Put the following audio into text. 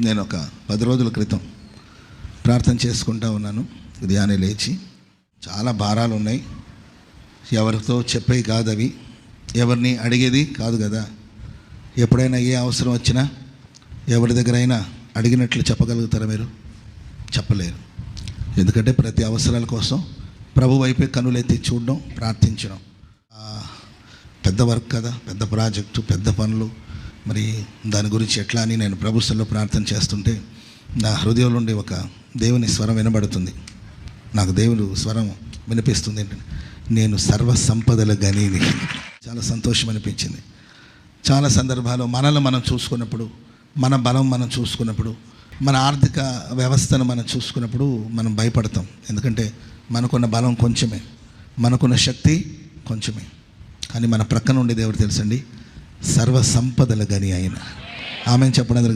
నేను ఒక పది రోజుల క్రితం ప్రార్థన చేసుకుంటా ఉన్నాను. ఉదయాన్నే లేచి చాలా భారాలు ఉన్నాయి. ఎవరితో చెప్పేవి కాదు అవి. ఎవరిని అడిగేది కాదు కదా. ఎప్పుడైనా ఏ అవసరం వచ్చినా ఎవరి దగ్గర అయినా అడిగినట్లు చెప్పగలుగుతారా మీరు? చెప్పలేరు. ఎందుకంటే ప్రతి అవసరాల కోసం ప్రభు వైపే కనులెత్తి చూడడం ప్రార్థించడం. పెద్ద వర్క్ కదా పెద్ద ప్రాజెక్టు పెద్ద పనులు. మరి దాని గురించి ఎట్లా అని నేను ప్రభుత్వంలో ప్రార్థన చేస్తుంటే నా హృదయంలో ఉండే ఒక దేవుని స్వరం వినబడుతుంది. నాకు దేవుడు స్వరం వినిపిస్తుంది ఏంటంటే నేను సర్వ సంపదల గనీని. చాలా సంతోషం అనిపించింది. చాలా సందర్భాల్లో మనల్ని మనం చూసుకున్నప్పుడు మన బలం మనం చూసుకున్నప్పుడు మన ఆర్థిక వ్యవస్థను మనం చూసుకున్నప్పుడు మనం భయపడతాం. ఎందుకంటే మనకున్న బలం కొంచెమే మనకున్న శక్తి కొంచెమే. కానీ మన ప్రక్కన ఉండే దేవుడు తెలుసండి సర్వ సంపదల గని అయిన. ఆమె చెప్పడం